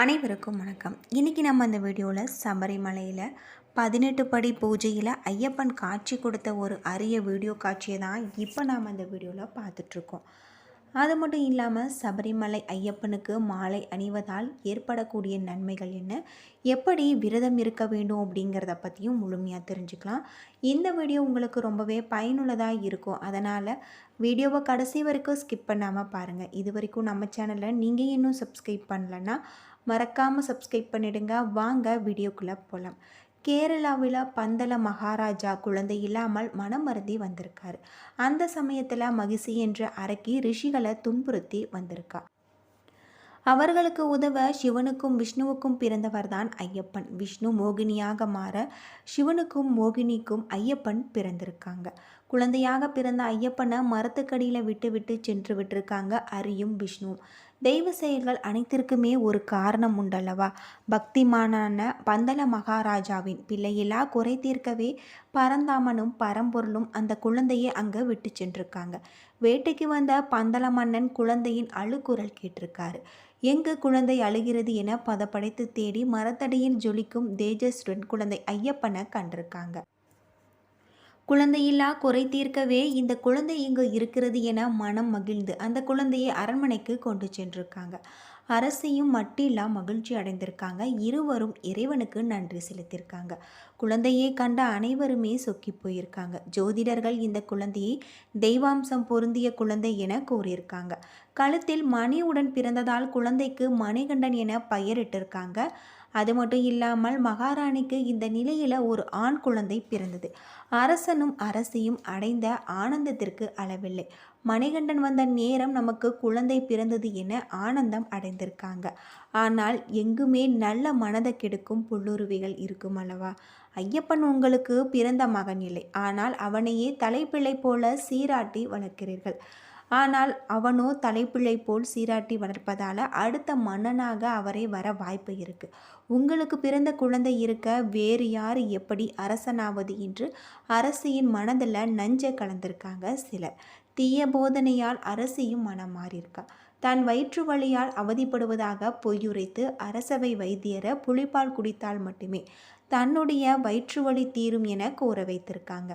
அனைவருக்கும் வணக்கம். இன்றைக்கி நம்ம இந்த வீடியோவில் சபரிமலையில் பதினெட்டு படி பூஜையில் ஐயப்பன் காட்சி கொடுத்த ஒரு அரிய வீடியோ காட்சியை தான் இப்போ நாம் அந்த வீடியோவில் பார்த்துட்ருக்கோம். அது மட்டும் இல்லாமல் சபரிமலை ஐயப்பனுக்கு மாலை அணிவதால் ஏற்படக்கூடிய நன்மைகள் என்ன? எப்படி விரதம் இருக்க வேண்டும் அப்படிங்கிறத பற்றியும் முழுமையாக தெரிஞ்சுக்கலாம். இந்த வீடியோ உங்களுக்கு ரொம்பவே பயனுள்ளதாக இருக்கும். அதனால் வீடியோவை கடைசி வரைக்கும் ஸ்கிப் பண்ணாமல் பாருங்கள் இது வரைக்கும் நம்ம சேனலில் நீங்கள் இன்னும் சப்ஸ்கிரைப் பண்ணலன்னா மறக்காமல் சப்ஸ்கிரைப் பண்ணிடுங்க. வாங்க வீடியோக்குள்ளே போகலாம் கேரளாவில் பந்தல மகாராஜா குழந்தை இல்லாமல் மனம் மருந்தி வந்திருக்காரு. அந்த சமயத்தில் மகிசி என்ற அரக்கி ரிஷிகளை துன்புறுத்தி வந்திருக்கா. அவர்களுக்கு உதவ சிவனுக்கும் விஷ்ணுவுக்கும் பிறந்தவர்தான் ஐயப்பன். விஷ்ணு மோகினியாக மாற சிவனுக்கும் மோகினிக்கும் ஐயப்பன் பிறந்திருக்காங்க. குழந்தையாக பிறந்த ஐயப்பனை மரத்துக்கடியில் விட்டு விட்டு சென்று விட்டிருக்காங்க அரியும் விஷ்ணுவும் தெய்வ செயல்கள் அனைத்திற்குமே ஒரு காரணம் உண்டல்லவா? பக்திமானான பந்தல மகாராஜாவின் பிள்ளையிலா குறை தீர்க்கவே பரந்தாமனும் பரம்பொருளும் அந்த குழந்தையை அங்கே விட்டு சென்றிருக்காங்க. வேட்டைக்கு வந்த பந்தல மன்னன் குழந்தையின் அழுக்குரல் கேட்டிருக்காரு. எங்கு குழந்தை அழுகிறது என பதப்படைத்து தேடி மரத்தடியில் ஜொலிக்கும் தேஜஸ்வரன் குழந்தை ஐயப்பனை கண்டிருக்காங்க. குழந்தையில்லா குறை தீர்க்கவே இந்த குழந்தை இங்கு இருக்கிறது என மனம் மகிழ்ந்து அந்த குழந்தையை அரண்மனைக்கு கொண்டு சென்றிருக்காங்க. அரசியும் மட்டில்லா மகிழ்ச்சி அடைந்திருக்காங்க. இருவரும் இறைவனுக்கு நன்றி செலுத்தியிருக்காங்க. குழந்தையை கண்ட அனைவருமே சொக்கி போயிருக்காங்க. ஜோதிடர்கள் இந்த குழந்தையை தெய்வாம்சம் பொருந்திய குழந்தை என கூறியிருக்காங்க. கழுத்தில் மணியுடன் பிறந்ததால் குழந்தைக்கு மணிகண்டன் என பெயரிட்டிருக்காங்க. அது மட்டும் இல்லாமல் மகாராணிக்கு இந்த நிலையில் ஒரு ஆண் குழந்தை பிறந்தது. அரசனும் அரசியும் அடைந்த ஆனந்தத்திற்கு அளவில்லை. மணிகண்டன் வந்த நேரம் நமக்கு குழந்தை பிறந்தது என ஆனந்தம் அடைந்திருக்காங்க. ஆனால் எங்குமே நல்ல மனதை கெடுக்கும் புல்லுருவிகள் இருக்கும் அல்லவா? ஐயப்பன் உங்களுக்கு பிறந்த மகன் இல்லை. ஆனால் அவனையே தலைப்பிள்ளை போல சீராட்டி வளர்க்கிறீர்கள். ஆனால் அவனோ தலைப்பிள்ளை போல் சீராட்டி வளர்ப்பதால் அடுத்த மன்னனாக அவரை வர வாய்ப்பு இருக்குது உங்களுக்கு பிறந்த குழந்தை இருக்க வேறு யார் எப்படி அரசனாவது என்று அரசியின் மனதில் நஞ்சை கலந்திருக்காங்க சிலர். தீய போதனையால் அரசியும் மனம் மாறியிருக்கா. தன் வயிற்று வழியால் அவதிப்படுவதாக பொய்யுரைத்து அரசவை வைத்தியரை புலிப்பால் குடித்தால் மட்டுமே தன்னுடைய வயிற்று வலி தீரும் என கூற வைத்திருக்காங்க.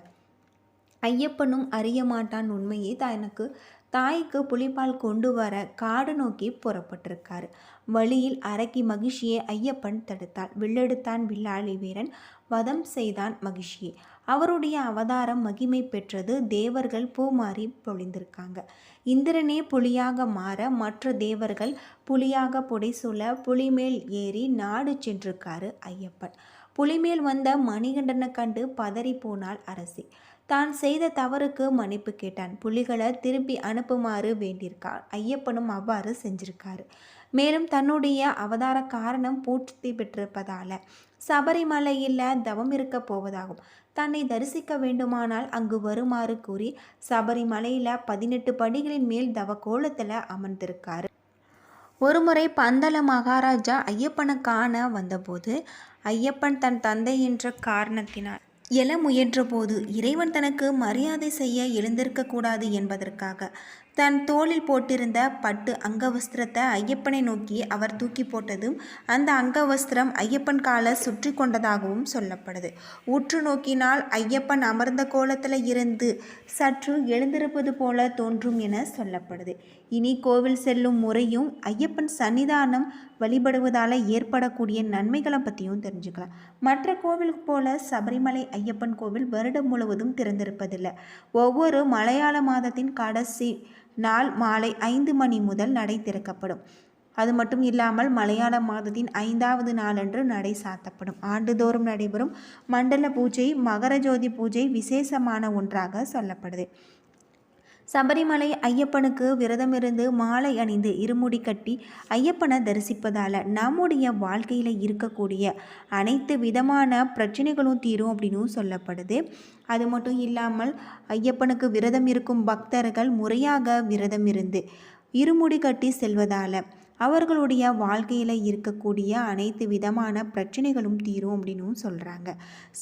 ஐயப்பனும் அறிய மாட்டான் உண்மையை தனக்கு தாய்க்கு புலிப்பால் கொண்டு வர காடு நோக்கி புறப்பட்டிருக்காரு. வழியில் அரக்கி மகிழ்ச்சியை ஐயப்பன் தடுத்தாள் வில்லெடுத்தான் வில்லாளி வீரன் வதம் செய்தான் மகிழ்ச்சியை. அவருடைய அவதாரம் மகிமை பெற்றது தேவர்கள் பூமாறி பொழிந்திருக்காங்க. இந்திரனே புலியாக மாற மற்ற தேவர்கள் புலியாக புடைசூழ புலிமேல் ஏறி நாடு சென்றிருக்காரு ஐயப்பன். புலிமேல் வந்த மணிகண்டனை கண்டு பதறி போனாள் அரசி. தான் செய்த தவறுக்கு மன்னிப்பு கேட்டான். புலிகளை திருப்பி அனுப்புமாறு வேண்டியிருக்கார் ஐயப்பனும் அவ்வாறு செஞ்சிருக்காரு. மேலும் தன்னுடைய அவதார காரணம் பூர்த்தி பெற்றிருப்பதால சபரிமலையில் தவம் இருக்க போவதாகும். தன்னை தரிசிக்க வேண்டுமானால் அங்கு வருமாறு கூறி சபரிமலையில் பதினெட்டு படிகளின் மேல் தவ கோலத்தில் அமர்ந்திருக்காரு. ஒருமுறை பந்தல மகாராஜா ஐயப்பனை காண வந்தபோது ஐயப்பன் தன் தந்தை என்ற காரணத்தினால் எழ முயன்றபோது இறைவன் தனக்கு மரியாதை செய்ய எழுந்திருக்கக்கூடாது என்பதற்காக தன் தோளில் போட்டிருந்த பட்டு அங்கவஸ்திரத்தை ஐயப்பனை நோக்கி அவர் தூக்கி போட்டதும் அந்த அங்கவஸ்திரம் ஐயப்பன் காலை சுற்றி கொண்டதாகவும் சொல்லப்படுது. உற்று நோக்கினால் ஐயப்பன் அமர்ந்த கோலத்தில் இருந்து சற்று எழுந்திருப்பது போல தோன்றும் என சொல்லப்படுது. இனி கோவில் செல்லும் முறையும் ஐயப்பன் சன்னிதானம் வழிபடுவதால் ஏற்படக்கூடிய நன்மைகளை பற்றியும் தெரிஞ்சுக்கலாம். மற்ற கோவிலுக்கு போல சபரிமலை ஐயப்பன் கோவில் வருடம் முழுவதும் திறந்திருப்பதில்லை. ஒவ்வொரு மலையாள மாதத்தின் கடைசி நாள் மாலை ஐந்து மணி முதல் நடை திறக்கப்படும். அது மட்டும் இல்லாமல் மலையாள மாதத்தின் ஐந்தாவது நாளன்று நடை சாத்தப்படும். ஆண்டுதோறும் நடைபெறும் மண்டல பூஜை மகர ஜோதி பூஜை விசேஷமான ஒன்றாக சொல்லப்படுது. சபரிமலை ஐயப்பனுக்கு விரதமிருந்து மாலை அணிந்து இருமுடி கட்டி ஐயப்பனை தரிசிப்பதால் நம்முடைய வாழ்க்கையில் இருக்கக்கூடிய அனைத்து விதமான பிரச்சனைகளும் தீரும் அப்படின்னு சொல்லப்படுது. அது மட்டும் இல்லாமல் ஐயப்பனுக்கு விரதம் இருக்கும் பக்தர்கள் முறையாக விரதம் இருந்து இருமுடி கட்டி செல்வதால் அவர்களுடைய வாழ்க்கையில் இருக்கக்கூடிய அனைத்து விதமான பிரச்சனைகளும் தீரும் அப்படின்னு சொல்கிறாங்க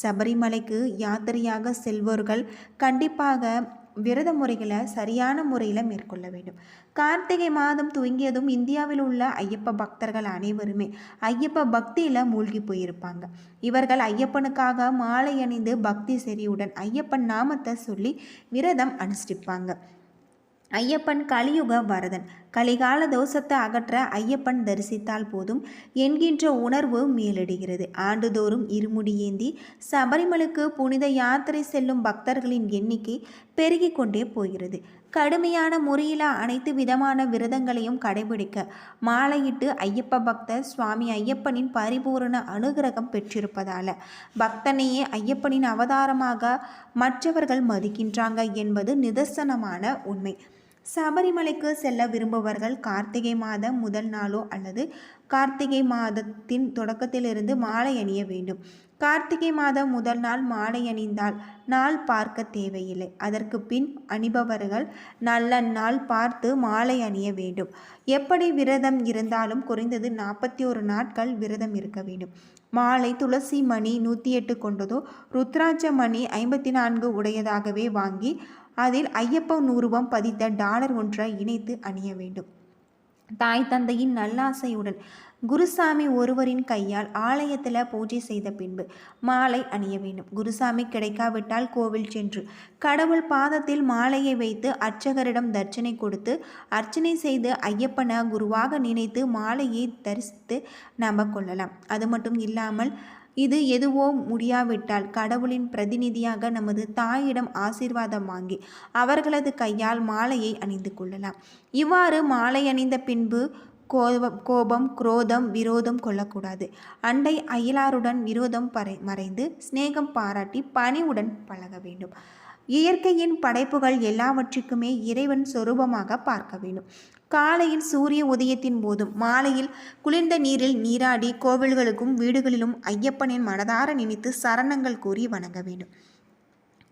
சபரிமலைக்கு யாத்திரையாக செல்வோர்கள் கண்டிப்பாக விரத முறைகளை சரியான முறையில் மேற்கொள்ள வேண்டும். கார்த்திகை மாதம் துவங்கியதும் இந்தியாவில் உள்ள ஐயப்ப பக்தர்கள் அனைவருமே ஐயப்ப பக்தியில் மூழ்கி போயிருப்பாங்க. இவர்கள் ஐயப்பனுக்காக மாலை அணிந்து பக்தி செறியுடன் ஐயப்பன் நாமத்தை சொல்லி விரதம் அனுஷ்டிப்பாங்க. ஐயப்பன் கலியுக வரதன் கலிகால தோஷத்தை அகற்ற ஐயப்பன் தரிசித்தால் போதும் என்கின்ற உணர்வு மேலிடுகிறது. ஆண்டுதோறும் இருமுடி ஏந்தி சபரிமலைக்கு புனித யாத்திரை செல்லும் பக்தர்களின் எண்ணிக்கை பெருகி கொண்டே போகிறது. கடுமையான முறையில் அனைத்து விதமான விரதங்களையும் கடைபிடிக்க மாலையிட்டு ஐயப்ப பக்தர் சுவாமி ஐயப்பனின் பரிபூரண அனுகிரகம் பெற்றிருப்பதால பக்தனையே ஐயப்பனின் அவதாரமாக மற்றவர்கள் மதிக்கின்றாங்க என்பது நிதர்சனமான உண்மை. சபரிமலைக்கு செல்ல விரும்புபவர்கள் கார்த்திகை மாதம் முதல் நாளோ அல்லது கார்த்திகை மாதத்தின் தொடக்கத்திலிருந்து மாலை அணிய வேண்டும். கார்த்திகை மாதம் முதல் நாள் மாலை அணிந்தால் நாள் பார்க்க தேவையில்லை. அதற்கு பின் அணிபவர்கள் நல்ல நாள் பார்த்து மாலை அணிய வேண்டும். எப்படி விரதம் இருந்தாலும் குறைந்தது நாற்பத்தி ஒரு நாட்கள் விரதம் இருக்க வேண்டும். மாலை துளசி மணி நூற்றி எட்டு கொண்டதோ ருத்ராட்ச மணி ஐம்பத்தி நான்கு உடையதாகவே வாங்கி அதில் ஐயப்பன் உருவம் பதித்த டாலர் ஒன்றை இணைத்து அணிய வேண்டும். தாய் தந்தையின் நல்லாசையுடன் குருசாமி ஒருவரின் கையால் ஆலயத்தில் பூஜை செய்த பின்பு மாலை அணிய வேண்டும். குருசாமி கிடைக்காவிட்டால் கோவில் சென்று கடவுள் பாதத்தில் மாலையை வைத்து அர்ச்சகரிடம் தர்ச்சனை கொடுத்து அர்ச்சனை செய்து ஐயப்பனை குருவாக நினைத்து மாலையை தரிசித்து நம்ப கொள்ளலாம். அது மட்டும் இல்லாமல் இது எதுவோ முடியாவிட்டால் கடவுளின் பிரதிநிதியாக நமது தாயிடம் ஆசீர்வாதம் வாங்கி அவர்களது கையால் மாலையை அணிந்து கொள்ளலாம். இவ்வாறு மாலை அணிந்த பின்பு கோபம் கோபம் குரோதம் விரோதம் கொள்ளக்கூடாது. அண்டை அயலாருடன் விரோதம் பறை மறைந்து சிநேகம் பாராட்டி பணிவுடன் பழக வேண்டும். இயற்கையின் படைப்புகள் எல்லாவற்றுக்குமே இறைவன் சொரூபமாக பார்க்க வேண்டும். காலையில் சூரிய உதயத்தின் போதும் மாலையில் குளிர்ந்த நீரில் நீராடி கோவில்களுக்கும் வீடுகளிலும் ஐயப்பனின் மனதார நினைத்து சரணங்கள் கூறி வணங்க வேண்டும்.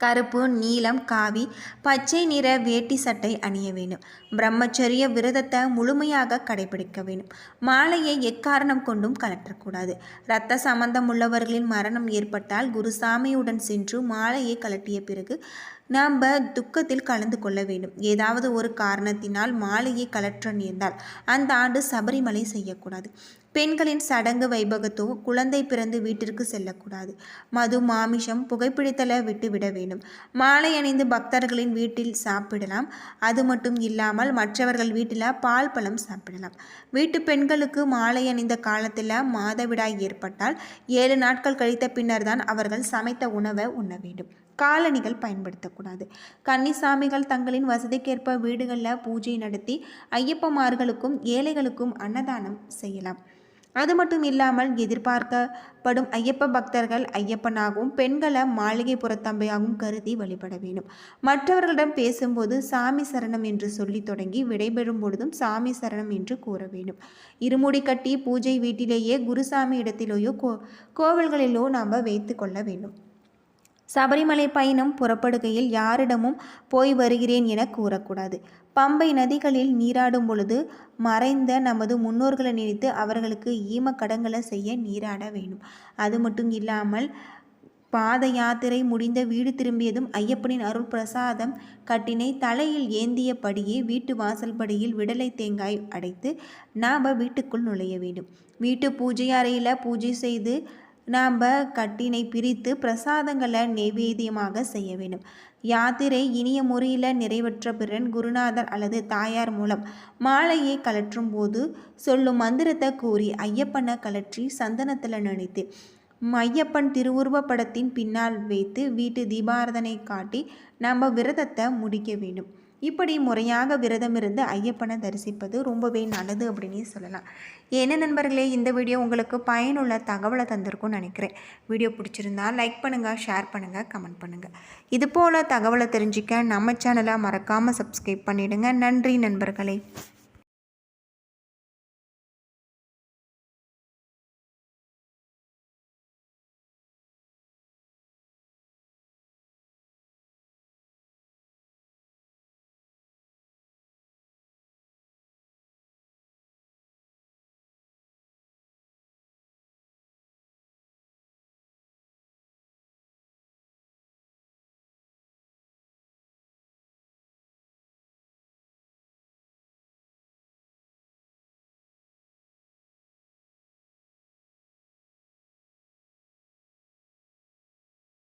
கருப்பு நீலம் காவி பச்சை நிற வேட்டி சட்டை அணிய வேண்டும். பிரம்மச்சரிய விரதத்தை முழுமையாக கடைபிடிக்க வேண்டும். மாலையை எக்காரணம் கொண்டும் கலற்றக்கூடாது. இரத்த சம்பந்தம் உள்ளவர்களின் மரணம் ஏற்பட்டால் குருசாமியுடன் சென்று மாலையை கலட்டிய பிறகு நாம் துக்கத்தில் கலந்து கொள்ள வேண்டும். ஏதாவது ஒரு காரணத்தினால் மாலையை கலற்ற நேர்ந்தால் அந்த ஆண்டு சபரிமலை செய்யக்கூடாது. பெண்களின் சடங்கு வைபகத்தோ குழந்தை பிறந்து வீட்டிற்கு செல்லக்கூடாது. மது மாமிஷம் புகைப்பிடித்தலை விட்டுவிட வேண்டும். மாலை அணிந்து பக்தர்களின் வீட்டில் சாப்பிடலாம். அது மட்டும் இல்லாமல் மற்றவர்கள் வீட்டில் பால் பழம் சாப்பிடலாம். வீட்டு பெண்களுக்கு மாலை அணிந்த காலத்தில் மாதவிடாய் ஏற்பட்டால் ஏழு நாட்கள் கழித்த பின்னர் தான் அவர்கள் சமைத்த உணவை உண்ண வேண்டும். காலணிகள் பயன்படுத்தக்கூடாது. கன்னிசாமிகள் தங்களின் வசதிக்கேற்ப வீடுகளில் பூஜை நடத்தி ஐயப்பமார்களுக்கும் ஏழைகளுக்கும் அன்னதானம் செய்யலாம். அது மட்டும் இல்லாமல் எதிர்பார்க்கப்படும் ஐயப்ப பக்தர்கள் ஐயப்பனாகவும் பெண்களை மாளிகை புறத்தம்பையாகவும் கருதி வழிபட வேண்டும். மற்றவர்களிடம் பேசும்போது சாமி சரணம் என்று சொல்லி தொடங்கி விடைபெறும் பொழுதும் சாமி சரணம் என்று கூற வேண்டும். இருமுடி கட்டி பூஜை வீட்டிலேயே குருசாமி இடத்திலேயோ கோ கோவில்களிலோ நாம் வைத்து கொள்ள வேண்டும். சபரிமலை பயணம் புறப்படுகையில் யாரிடமும் போய் வருகிறேன் என கூறக்கூடாது. பம்பை நதிகளில் நீராடும் பொழுது மறைந்த நமது முன்னோர்களை நினைத்து அவர்களுக்கு ஈம கடங்களை செய்ய நீராட வேண்டும். அது மட்டும் இல்லாமல் பாத யாத்திரை முடிந்த வீடு திரும்பியதும் ஐயப்பனின் அருள் பிரசாதம் கட்டினை தலையில் ஏந்தியபடியே வீட்டு வாசல்படியில் விடலை தேங்காய் அடைத்து நாம் வீட்டுக்குள் நுழைய வேண்டும். வீட்டு பூஜை அறையில் பூஜை செய்து நாம் கட்டினை பிரித்து பிரசாதங்களை நைவேத்தியமாக செய்ய வேண்டும். யாத்திரை இனிய முறையில் நிறைவேற்ற பிறன் குருநாதர் அல்லது தாயார் மூலம் மாலையை கலற்றும் போது சொல்லும் மந்திரத்தை கூறி ஐயப்பனை கலற்றி சந்தனத்தில் நினைத்து ஐயப்பன் திருவுருவ படத்தின் பின்னால் வைத்து வீட்டு தீபாரதனை காட்டி நம்ம விரதத்தை முடிக்க வேண்டும். இப்படி முறையாக விரதம் இருந்து ஐயப்பனை தரிசிப்பது ரொம்பவே நல்லது அப்படின்னு சொல்லலாம். என்ன நண்பர்களே இந்த வீடியோ உங்களுக்கு பயனுள்ள தகவலை தந்திருக்கும்னு நினைக்கிறேன். வீடியோ பிடிச்சிருந்தா லைக் பண்ணுங்கள் ஷேர் பண்ணுங்கள் கமெண்ட் பண்ணுங்கள் இது போல் தகவலை தெரிஞ்சிக்க நம்ம சேனலை மறக்காமல் சப்ஸ்கிரைப் பண்ணிவிடுங்க நன்றி நண்பர்களே.